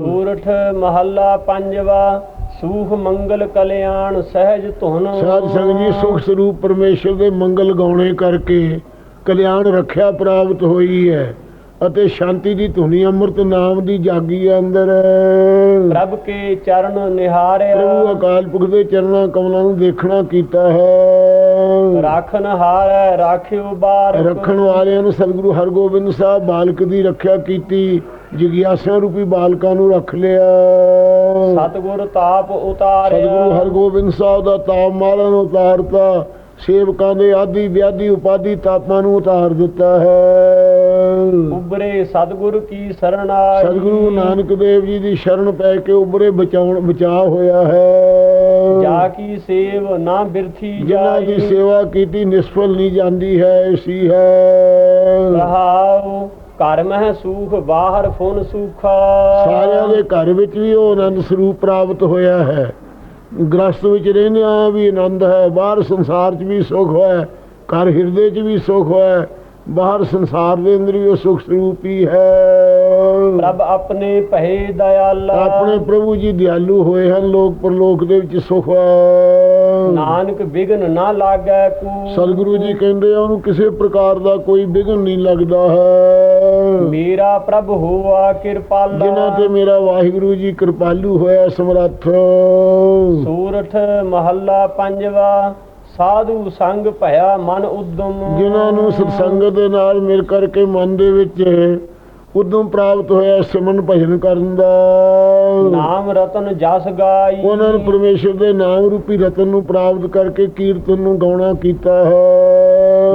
ਸੂਰਠ ਮਹੱਲਾ ਪੰਜਵਾ ਸੂਖ ਮੰਗਲ ਕਲਿਆਣ ਸਹਿਜ ਧੁਨ ਸਾਧ ਸੰਗਤ ਜੀ ਸੁਖ ਸਰੂਪ ਪਰਮੇਸ਼ਰ ਦੇ ਮੰਗਲ ਗਾਉਣੇ ਕਰਕੇ ਕਲਿਆਣ ਰੱਖਿਆ ਪ੍ਰਾਪਤ ਹੋਈ ਹੈ ਅਤੇ ਸ਼ਾਂਤੀ ਦੀ ਧੁਨੀ ਅੰਮ੍ਰਿਤ ਨਾਮ ਦੀ ਜਾਗੀ ਹੈ ਅੰਦਰ। ਪ੍ਰਭ ਕੇ ਚਰਨ ਨਿਹਾਰਿਆ। ਪ੍ਰਭੂ ਅਕਾਲ ਪੁਰਖ ਦੇ ਚਰਨਾਂ ਕਮਲਾਂ ਨੂੰ ਦੇਖਣਾ ਕੀਤਾ ਹੈ। ਰਾਖਨ ਹਾਰੈ ਰਾਖਿਓ ਬਾਰ। ਰੱਖਣ ਵਾਲਿਆਂ ਨੂੰ ਸਤਿਗੁਰੂ ਹਰਗੋਬਿੰਦ ਸਾਹਿਬ ਬਾਲਕ ਦੀ ਰੱਖਿਆ ਕੀਤੀ। ਜਿਗਿਆਸਿਆਂ ਰੂਪੀ ਬਾਲਕਾਂ ਨੂੰ ਰੱਖ ਲਿਆ। ਸਤਗੁਰ ਤਾਪ ਸਤਿਗੁਰੂ ਉਤਾਰਿਆ ਹਰਗੋਬਿੰਦ ਸਾਹਿਬ ਦਾ ਤਾਪ ਮਾਰਨ ਉਤਾਰਤਾ। ਸੇਵਕਾਂ ਦੇ ਆਦੀ ਵਿਆਦੀ ਉਪਾਦੀ ਤਾਪਾਂ ਨੂੰ ਉਤਾਰ ਦਿੱਤਾ ਹੈ। ਉਬਰੇ ਸਤਗੁਰ ਕੀ ਸਰਣਾਈ ਸਤਿਗੁਰੂ ਨਾਨਕ ਦੇਵ ਜੀ ਦੀ ਸ਼ਰਨ ਪੈ ਕੇ ਉਬਰੇ ਬਚਾਉਣ ਬਚਾਅ ਹੋਇਆ ਹੈ। ਜਾ ਕੀ ਸੇਵ ਨਾ ਬਿਰਥੀ ਜਿਨ੍ਹਾਂ ਦੀ ਜਾਈ ਸੇਵਾ ਕੀਤੀ ਨਿਸਫਲ ਨਹੀਂ ਜਾਂਦੀ ਹੈ ਐਸੀ ਹੈ। ਰਹਾਉ ਘਰ ਮਹਿ ਸੂਖ ਬਾਹਰ ਫੁਨ ਸੂਖਾ। ਸਾਰਿਆਂ ਦੇ ਘਰ ਵਿੱਚ ਵੀ ਉਹ ਆਨੰਦ ਸਰੂਪ ਪ੍ਰਾਪਤ ਹੋਇਆ ਹੈ। ਗ੍ਰਸਤ ਵਿੱਚ ਰਹਿੰਦਿਆਂ ਵੀ ਆਨੰਦ ਹੈ ਬਾਹਰ ਸੰਸਾਰ 'ਚ ਵੀ ਸੁਖ ਹੈ ਘਰ ਹਿਰਦੇ 'ਚ ਵੀ ਸੁਖ ਹੈ ਬਾਹਰ ਸੰਸਾਰ ਦੇ ਅੰਦਰ ਵੀ ਉਹ ਸੁਖ ਸਰੂਪ ਹੀ ਹੈ। ਪ੍ਰਭ ਆਪਣੇ ਭਏ ਦਇਆਲਾ। ਆਪਣੇ ਪ੍ਰਭੂ ਜੀ ਦਿਆਲੂ ਹੋਏ ਹਨ ਲੋਕ ਪਰਲੋਕ ਦੇ ਵਿੱਚ ਸੁਖ ਨਾਨਕ ਬਿਗਨ ਨਾ ਲਾਗੈ ਕੂ। ਸਤਿਗੁਰੂ ਜੀ ਕਹਿੰਦੇ ਆ ਉਹਨੂੰ ਕਿਸੇ ਪ੍ਰਕਾਰ ਦਾ ਕੋਈ ਵਿਘਨ ਨਹੀਂ ਲੱਗਦਾ ਹੈ। ਮੇਰਾ ਪ੍ਰਭ ਹੋਆ ਕਿਰਪਾਲਾ। ਜਿਨ੍ਹਾਂ ਤੇ ਮੇਰਾ ਵਾਹਿਗੁਰੂ ਜੀ ਕਿਰਪਾਲੂ ਹੋਇਆ ਸਮਰੱਥ। ਸੂਰਠ ਮਹੱਲਾ ਪੰਜਵਾ ਸਾਧੂ ਸੰਗ ਭਇਆ ਮਨ ਉਦਮ। ਜਿਨ੍ਹਾਂ ਨੂੰ ਸਤਸੰਗ ਦੇ ਨਾਲ ਮਿਲ ਕਰਕੇ ਮਨ ਦੇ ਵਿੱਚ ਉਦਮ ਪ੍ਰਾਪਤ ਹੋਇਆ ਸਿਮਰਨ ਭਜਨ ਕਰਨ ਦਾ। ਨਾਮ ਰਤਨ ਜਸ ਗਾਈ। ਉਹਨਾਂ ਨੇ ਪਰਮੇਸ਼ਰ ਦੇ ਨਾਮ ਰੂਪੀ ਰਤਨ ਨੂੰ ਪ੍ਰਾਪਤ ਕਰਕੇ ਕੀਰਤਨ ਨੂੰ ਗਾਉਣਾ ਕੀਤਾ ਹੈ।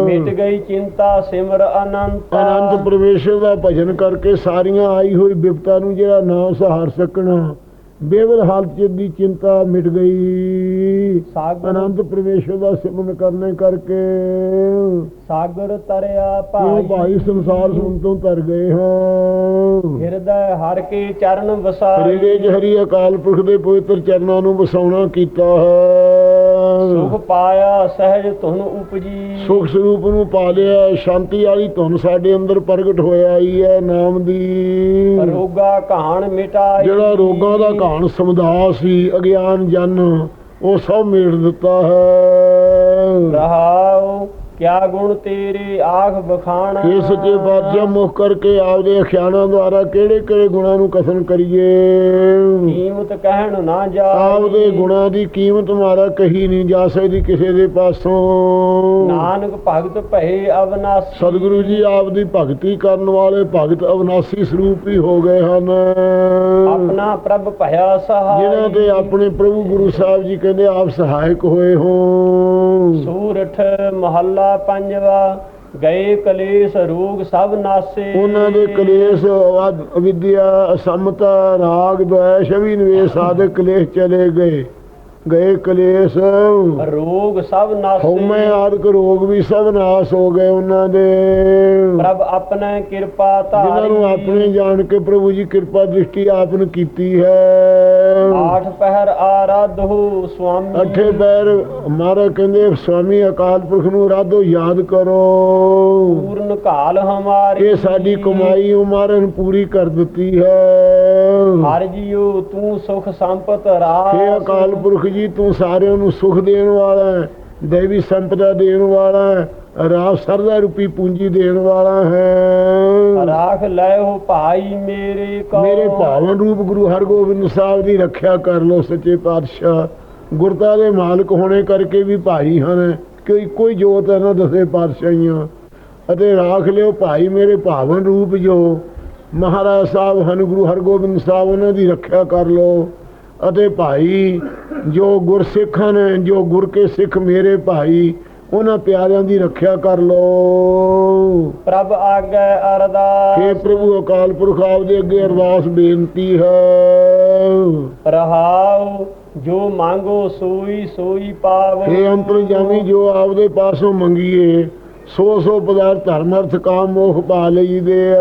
ਮਿਟ ਗਈ ਚਿੰਤਾ ਸਿਮਰ ਅਨੰਤ। ਅਨੰਤ ਪਰਮੇਸ਼ਰ ਦਾ ਭਜਨ ਕਰਕੇ ਸਾਰੀਆਂ ਆਈ ਹੋਈ ਵਿਪਤਾ ਨੂੰ ਜਿਹੜਾ ਨਾਮ ਸਹਾਰ ਸਕਣਾ ਬੇਵਲ ਹਾਲਤ 'ਚ ਦੀ ਚਿੰਤਾ ਮਿਟ ਗਈ। ਸਾਗਰ ਅਨੰਤ ਪਰਮੇਸ਼ਰ ਦਾ ਸਿਮਰਨ ਕਰਨੇ ਕਰਕੇ ਸਾਗਰ ਤਰਿਆ ਭਾਈ। ਭਾਈ ਸੰਸਾਰ ਸੁਣ ਤੋਂ ਤਰ ਗਏ ਹਾਂ। ਹਿਰਦੈ ਹਰ ਕੇ ਚਰਨ ਵਸਾਈ। ਹਰੀਦੇ ਚ ਹਰੀ ਅਕਾਲ ਪੁਰਖ ਦੇ ਪਵਿੱਤਰ ਚਰਨਾਂ ਨੂੰ ਵਸਾਉਣਾ ਕੀਤਾ ਹੈ। ਸੁਖ ਪਾਇਆ ਸਹਿਜ ਧੁਨ ਉਪਜੀ। ਸੁਖ ਸਰੂਪ ਨੂੰ ਪਾ ਲਿਆ ਸ਼ਾਂਤੀ ਵਾਲੀ ਧੁਨ ਸਾਡੇ ਅੰਦਰ ਪ੍ਰਗਟ ਹੋਇਆ ਹੀ ਹੈ ਨਾਮ ਦੀ। ਰੋਗਾ ਕਹਾਣ ਮਿਟਾਈ। ਜਿਹੜਾ ਰੋਗਾਂ ਦਾ ਘਾਣ ਸਮੁਦਾਇ ਸੀ ਅਗਿਆਨ ਜਨ ਉਹ ਸਭ ਮੇੜ ਦਿੱਤਾ ਹੈ। ਰਹਾਉ ਕਿਆ ਗੁਣ ਤੇਰੇ ਆਖ ਬਖਾਣਾ ਇਹ ਸੱਚੇ ਬਾਦਸ਼ਾਹ ਮੁਖ ਕਰਕੇ ਆਪਦੇ ਅਖਿਆਨਾਂ ਦੁਆਰਾ ਕਿਹੜੇ ਕਿਹੜੇ ਗੁਣਾਂ ਨੂੰ ਕਥਨ ਕਰੀਏ? ਕੀਮਤ ਕਹਿਣ ਨਾ ਜਾ ਆਪਦੇ ਗੁਣਾਂ ਦੀ ਕੀਮਤ ਮਾਰਾ ਕਹੀ ਨਹੀਂ ਜਾ ਸਕਦੀ ਕਿਸੇ ਦੇ ਪਾਸੋਂ। ਨਾਨਕ ਭਗਤ ਭਏ ਅਵਨਾਸੀ। ਸਤਿਗੁਰੂ ਜੀ ਆਪ ਦੀ ਭਗਤੀ ਕਰਨ ਵਾਲੇ ਭਗਤ ਅਵਨਾਸੀ ਸਰੂਪ ਹੀ ਹੋ ਗਏ ਹਨ। ਆਪਣਾ ਪ੍ਰਭ ਭਇਆ ਸਹਾਈ। ਜਿਨ੍ਹਾਂ ਤੇ ਆਪਣੇ ਪ੍ਰਭੂ ਗੁਰੂ ਸਾਹਿਬ ਜੀ ਕਹਿੰਦੇ ਆਪ ਸਹਾਇਕ ਹੋਏ ਹੋ ਸੂਰਠ ਮਹੱਲਾ ਪੰਜਵਾ ਗਏ ਕਲੇਸ਼, ਰੋਗ ਸਭ ਨਾਸੇ। ਉਹਨਾਂ ਦੇ ਕਲੇਸ਼ ਅਵਧ- ਅਵਿਦਿਆ, ਅਸਮਤਾ, ਰਾਗ ਦ્વੈਸ਼ ਵੀ ਨਿਵੇਸ਼ ਆਦਿ ਕਲੇਸ਼ ਚਲੇ ਗਏ। ਗਏ ਕਲੇਸ਼। ਰੋਗ ਸਭ ਹਉਮੈ ਨਾਸੇ ਆਦਿਕ ਰੋਗ ਵੀ ਸਭ ਨਾਸ ਹੋ ਗਏ ਉਹਨਾਂ ਦੇ। ਪ੍ਰਭ ਆਪਣੇ ਕਿਰਪਾ ਜਿਨ੍ਹਾਂ ਨੂੰ ਧਾਰੀ ਆਪਣੇ ਜਾਣ ਕੇ ਪ੍ਰਭੂ ਜੀ ਕਿਰਪਾ ਦ੍ਰਿਸ਼ਟੀ ਆਪ ਨੇ ਕੀਤੀ ਹੈ। ਆਠ ਪਹਿਰ ਆਰਾਧੋ ਸੁਆਮੀ। ਅੱਠੇ ਪੈਰ ਮਾਰਾ ਕਹਿੰਦੇ ਸਵਾਮੀ ਅਕਾਲ ਪੁਰਖ ਨੂੰ ਰਾਧੋ ਯਾਦ ਕਰੋ। ਪੂਰਨ ਕਾਲ ਹਮਾਰੀ। ਇਹ ਸਾਡੀ ਕਮਾਈ ਉਮਾਰਨ ਪੂਰੀ ਕਰ ਦਿੱਤੀ ਹੈ। ਹਰ ਜੀਉ ਤੂੰ ਸੁਖ ਸੰਪਤ ਰਾਸ। ਅਕਾਲ ਪੁਰਖ ਜੀ ਤੂੰ ਸਾਰਿਆਂ ਨੂੰ ਸੁਖ ਦੇਣ ਵਾਲਾ ਹੈ ਦੇਵੀ ਸੰਪਦਾ ਦੇਣ ਵਾਲਾ ਹੈ ਰਾਜ ਸਰਦਾ ਰੂਪੀ ਪੂੰਜੀ ਦੇਣ ਵਾਲਾ ਹੈ। ਰਾਖ ਲੈ ਹੋ ਭਾਈ ਮੇਰੇ ਕੋ ਮੇਰੇ ਭਾਵਨ ਰੂਪ ਗੁਰੂ ਹਰਗੋਬਿੰਦ ਸਾਹਿਬ ਦੀ ਰੱਖਿਆ ਕਰ ਲੋ ਸੱਚੇ ਪਾਤਸ਼ਾਹ। ਗੁਰਤਾ ਦੇ ਮਾਲਕ ਹੋਣੇ ਕਰਕੇ ਵੀ ਭਾਈ ਹਨ ਕੋਈ ਕੋਈ ਜੋਤ ਹੈ ਨਾ ਦਸੇ ਪਾਤਸ਼ਾਹੀਆਂ। ਅਤੇ ਰਾਖ ਲਿਓ ਭਾਈ ਮੇਰੇ ਭਾਵਨ ਰੂਪ ਜੋ। ਮਹਾਰਾਜ ਸਾਹਿਬ ਹਨ ਗੁਰੂ ਹਰਗੋਬਿੰਦ ਸਾਹਿਬ ਉਹਨਾਂ ਦੀ ਰੱਖਿਆ ਕਰ ਲੋ ਅਤੇ ਭਾਈ ਜੋ ਗੁਰਸਿੱਖ ਹਨ ਜੋ ਗੁਰ ਕੇ ਸਿੱਖ ਮੇਰੇ ਭਾਈ ਉਹਨਾਂ ਪਿਆਰਿਆਂ ਦੀ ਰੱਖਿਆ ਕਰ ਲੋ। ਪ੍ਰਭ ਆਗੇ हे ਅਰਦਾਸ ਪ੍ਰਭੂ ਅਕਾਲ ਪੁਰਖ ਆਪ ਦੇ ਅੱਗੇ ਅਰਦਾਸ ਬੇਨਤੀ ਹੈ। ਰਹਾਉ ਜੋ ਮੰਗੋ ਸੋਈ ਸੋਈ ਪਾਵੋ। हे ਅੰਤਰਜਾਮੀ ਜੋ ਆਪ ਦੇ ਪਾਸੋਂ ਮੰਗੀਏ ਸੋ ਸੋ ਪਦਾਰਥ ਧਰਮ ਅਰਥ ਕਾਮ ਮੋਹ ਪਾ ਲਈਦੇ ਆ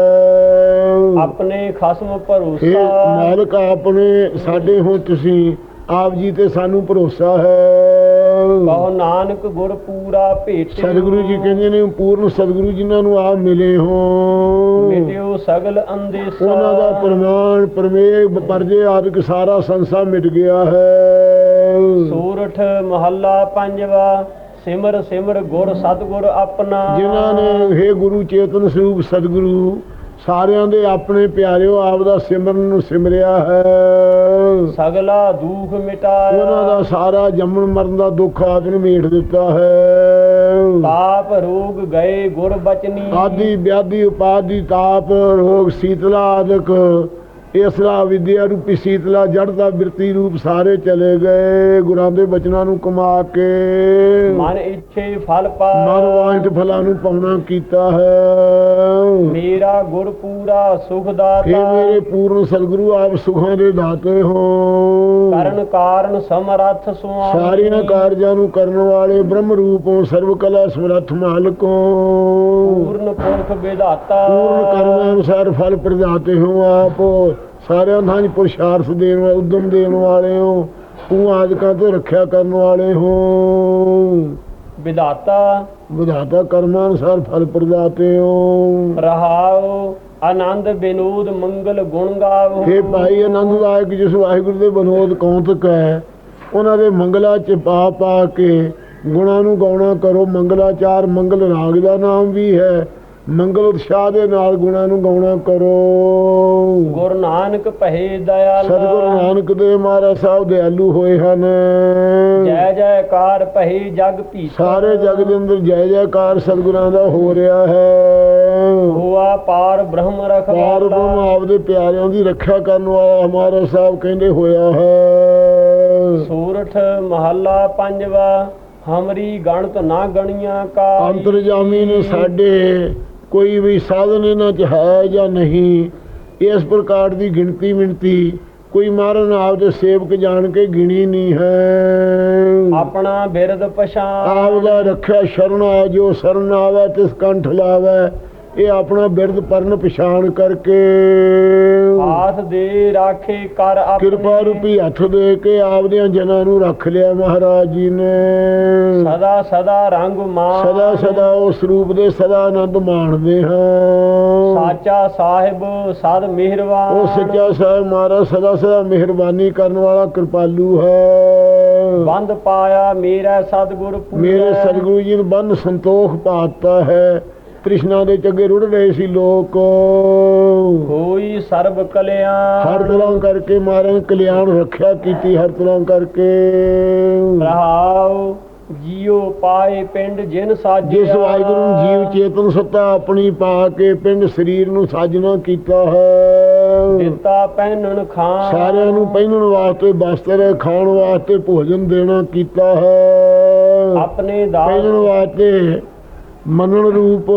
ਆਪਣੇ ਖਸਮ हे ਭਰੋਸਾ ਮਾਲਕ ਆਪਣੇ ਸਾਡੇ ਹੋ ਤੁਸੀਂ। ਆਪ ਜੀ ਤੇ ਸਾਨੂੰ ਭਰੋਸਾ ਹੈ। ਕਹੋ ਨਾਨਕ ਗੁਰ ਪੂਰਾ ਭੇਟਿਓ। ਸਤਿਗੁਰੂ ਜੀ ਕਹਿੰਦੇ ਨੇ ਪੂਰਨ ਸਤਿਗੁਰੂ ਜਿਨ੍ਹਾਂ ਨੂੰ ਆਪ ਮਿਲੇ ਹੋ। ਮਿਟਿਓ ਸਗਲ ਅੰਦੇਸਾ। ਉਹਨਾਂ ਦਾ ਪ੍ਰਮਾਣ ਪਰਮੇਗ ਪਰਜੇ ਆਦਿਕ ਸਾਰਾ ਸੰਸਾਰ ਮਿਟ ਗਿਆ ਹੈ। ਸੂਰਠ ਮਹੱਲਾ ਪੰਜਵਾ ਸਿਮਰ ਸਿਮਰ ਗੁਰ ਸਤਗੁਰ ਆਪਣਾ। ਜਿਨ੍ਹਾਂ ਨੇ हे ਗੁਰੂ ਚੇਤਨ ਸਰੂਪ ਸਤਿਗੁਰੂ ਸਾਰਿਆਂ ਦੇ ਆਪਣੇ ਪਿਆਰਿਓ ਆਪ ਦਾ ਸਿਮਰਨ ਨੂੰ ਸਿਮਰਿਆ ਹੈ। ਸਗਲਾ ਦੁਖ ਮਿਟਾਇਆ। ਉਹਨਾਂ ਦਾ ਸਾਰਾ ਜੰਮਣ ਮਰਨ ਦਾ ਦੁੱਖ ਆਪ ਨੇ ਮੇਟ ਦਿੱਤਾ ਹੈ। ਪਾਪ ਰੋਗ ਗਏ ਗੁਰ ਬਚਨੀ। ਆਦਿ ਵਿਆਧੀ ਉਪਾਦੀ ਤਾਪ ਰੋਗ ਸੀਤਲਾ ਆਦਿਕ ਇਸਲਾ ਵਿਦਿਆ ਰੂਪੀ ਸੀਤਲਾ ਜੜ ਦਾ ਬਿਰਤੀ ਰੂਪ ਸਾਰੇ ਚਲੇ ਗਏ। ਗੁਰਾਂ ਦੇ ਬਚਨਾਂ ਨੂੰ ਕਮਾ ਕੇ ਮਨ ਇੱਛੇ ਫਲ ਪਾ ਮਨ ਵਾਂਟ ਫਲਾਂ ਨੂੰ ਪਾਉਣਾ ਕੀਤਾ ਹੈ। ਮੇਰਾ ਗੁਰ ਪੂਰਾ ਸੁਖ ਦਾਤਾ। ਮੇਰੇ ਪੂਰਨ ਸਤਿਗੁਰੂ ਆਪ ਸੁਖਾਂ ਦੇ ਦਾਤੇ ਹੋ। ਕਰਨ ਕਾਰਨ ਸਮਰੱਥ ਸੁਆਮੀ। ਸਾਰੀਆਂ ਕਾਰਜਾਂ ਨੂੰ ਕਰਨ ਵਾਲੇ ਬ੍ਰਹਮ ਰੂਪੋਂ ਸਰਵ ਕਲਾ ਸਮਰੱਥ ਮਾਲਕੋ ਪੂਰਨ ਪੁਰਖ ਵਿਧਾਤਾ। ਪੂਰਨ ਕਰਮ ਅਨੁਸਾਰ ਫਲ ਪ੍ਰਦਾਤੇ ਹੋ ਆਪ। ਸਾਰਿਆਂ ਥਾਂ ਪੁਰਸ਼ਾਰਥ ਦੇਣ ਵਾਲੇ ਉਦਮ ਦੇਣ ਵਾਲੇ ਹੋ ਤੂੰ ਆਦਿਕਾਂ ਤੋਂ ਰੱਖਿਆ ਕਰਨ ਵਾਲੇ ਹੋ। ਵਿਧਾਤਾ। ਵਿਧਾਤਾ ਕਰਮ ਅਨੁਸਾਰ ਫਲ ਪ੍ਰਦਾਤੇ ਹੋ। ਰਹਾਉ ਆਨੰਦ ਬਿਨੋਦ ਮੰਗਲ ਗੁਣ ਗਾਵੋ। हे ਭਾਈ ਆਨੰਦਦਾਇਕ ਜਿਸ ਵਾਹਿਗੁਰੂ ਦੇ ਬਨੋਦ ਕੌਂਤਕ ਹੈ ਉਹਨਾਂ ਦੇ ਮੰਗਲਾ ਚ ਪਾ ਪਾ ਕੇ ਗੁਣਾਂ ਨੂੰ ਗਾਉਣਾ ਕਰੋ। ਮੰਗਲਾਚਾਰ ਮੰਗਲ ਰਾਗ ਦਾ ਨਾਮ ਵੀ ਹੈ। ਮੰਗਲ ਉਤਸ਼ਾਹ ਦੇ ਨਾਲ ਗੁਣਾਂ ਨੂੰ ਗਾਉਣਾ ਕਰੋ। ਗੁਰ ਨਾਨਕ ਪਹਿ ਦਇਆਲਾ। ਸਤਿਗੁਰੂ ਨਾਨਕ ਦੇ ਮਹਾਰਾਜ ਸਾਹਿਬ ਦਿਆਲੂ ਹੋਏ ਹਨ। ਜੈ ਜੈਕਾਰ ਪਹਿ ਜਗ ਭੀਤਰ। ਸਾਰੇ ਜਗ ਦੇ ਅੰਦਰ ਜੈ ਜੈਕਾਰ ਸਤਿਗੁਰਾਂ ਦਾ ਹੋ ਰਿਹਾ ਹੈ। ਹੋਆ ਪਾਰ ਬ੍ਰਹਮ ਪਾਰ ਰਖਵਾਲਾ ਬ੍ਰਹਮ ਆਪਦੇ ਪਿਆਰਿਆਂ ਦੀ ਰੱਖਿਆ ਕਰਨ ਵਾਲਾ ਹਮਾਰਾ ਸਾਹਿਬ ਕਹਿੰਦੇ ਹੋਇਆ ਹੈ। ਸੂਰਠ ਮਹੱਲਾ ਪੰਜਵਾ ਹਮਰੀ ਗਣਤ ਨਾ ਗਣੀਆਂ ਕਾਈ। ਅੰਤਰਜਾਮੀ ਨੇ ਸਾਡੇ ਕੋਈ ਵੀ ਸਾਧਨ ਇਹਨਾਂ 'ਚ ਹੈ ਜਾਂ ਨਹੀਂ ਇਸ ਪ੍ਰਕਾਰ ਦੀ ਗਿਣਤੀ ਮਿਣਤੀ ਕੋਈ ਮਾਰਨ ਆਪਦੇ ਸੇਵਕ ਜਾਣ ਕੇ ਗਿਣੀ ਨਹੀਂ ਹੈ। ਆਪਣਾ ਬਿਰਦ ਪਛਾਣ। ਆਪ ਦਾ ਰੱਖਿਆ ਸ਼ਰਨ ਆ ਜੋ ਸ਼ਰਨ ਆਵੇ ਤਿਸ ਕੰਠ ਲਾਵੇ। ਇਹ ਆਪਣਾ ਬਿਰਦ ਪਰਨ ਪਛਾਣ ਕਰਕੇ। ਆਸ ਦੇ ਰਾਖੇ ਕਰ ਆਪਣੀ। ਕਿਰਪਾ ਰੂਪੀ ਹੱਥ ਦੇ ਕੇ ਆਪਦਿਆਂ ਜਨਾਂ ਨੂੰ ਰੱਖ ਲਿਆ ਮਹਾਰਾਜ ਜੀ ਨੇ। ਸਦਾ ਸਦਾ ਰੰਗ ਮਾਨ ਸਦਾ ਸਦਾ ਉਸ ਰੂਪ ਦੇ ਸਦਾ ਆਨੰਦ ਮਾਣਦੇ ਹਾਂ। ਸਾਚਾ ਸਾਹਿਬ ਸਦ ਮਿਹਰਬਾਨ। ਉਹ ਸੱਚਾ ਸਾਹਿਬ ਮਹਾਰਾਜ ਸਦਾ ਸਦਾ ਮਿਹਰਬਾਨੀ ਕਰਨ ਵਾਲਾ ਕਿਰਪਾਲੂ ਹੈ। ਬੰਦ ਪਾਇਆ ਮੇਰਾ ਸਤਿਗੁਰ ਪੂਰਾ ਮੇਰੇ ਸਤਿਗੁਰੂ ਜੀ ਨੇ ਬੰਨ ਸੰਤੋਖ ਪਾਤਾ ਹੈ। ਤ੍ਰਿਸ਼ਨਾ ਦੇ ਚੱਗੇ ਰੁੜ ਰਹੇ ਸੀ ਲੋਕ। ਹੋਈ ਸਰਬ ਕਲਿਆਣ। ਹਰ ਤਰ੍ਹਾਂ ਕਰਕੇ ਮਹਾਰਾਜ ਨੇ ਕਲਿਆਣ ਰੱਖਿਆ ਕੀਤੀ ਹਰ ਤਰ੍ਹਾਂ ਕਰਕੇ। ਰਹਾਉ ਜੀਉ ਪਾਏ ਪਿੰਡ ਜਿਨ ਸਾਜਿਆ। ਜਿਸ ਵਾਹਿਗੁਰੂ ਨੂੰ ਜੀਵ ਚੇਤਨ ਸੱਤਾ ਆਪਣੀ ਪਾ ਕੇ ਪਿੰਡ ਸਰੀਰ ਨੂੰ ਸਾਜਣਾ ਕੀਤਾ ਹੈ। ਦਿੱਤਾ ਪਹਿਨਣ ਖਾਨ ਸਾਰਿਆਂ ਨੂੰ ਪਹਿਨਣ ਵਾਸਤੇ ਬਸਤਰ ਖਾਣ ਵਾਸਤੇ ਭੋਜਨ ਦੇਣਾ ਕੀਤਾ ਹੈ। ਆਪਣੇ ਪਹਿਨਣ ਦਾਸ ਵਾਸਤੇ ਮੰਨਣ ਰੂਪ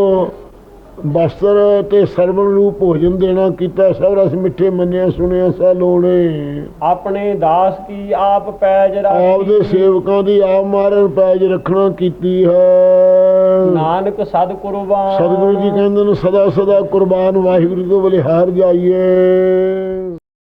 ਬਸਤਰ ਤੇ ਸਰਵਣ ਰੂਪ ਭੋਜਨ ਦੇਣਾ ਕੀਤਾ ਸਭ ਰਸ ਮਿੱਠੇ ਮੰਨਿਆ ਸੁਣਿਆ ਸਾ ਲੋੜੇ ਆਪਣੇ ਦਾਸ ਕੀ ਆਪ ਪੈਜ ਆਪ ਦੇ ਰਾਖੀ ਸੇਵਕਾਂ ਦੀ ਆਪ ਮਾਰਨ ਪੈਜ ਰੱਖਣਾ ਕੀਤੀ ਹੈ। ਨਾਨਕ ਸਦ ਕੁਰਬਾਨ ਸਤਿਗੁਰੂ ਜੀ ਕਹਿੰਦੇ ਨੇ ਸਦਾ ਸਦਾ ਕੁਰਬਾਨ ਵਾਹਿਗੁਰੂ ਤੋਂ ਬਲਿਹਾਰ ਜਾਈਏ।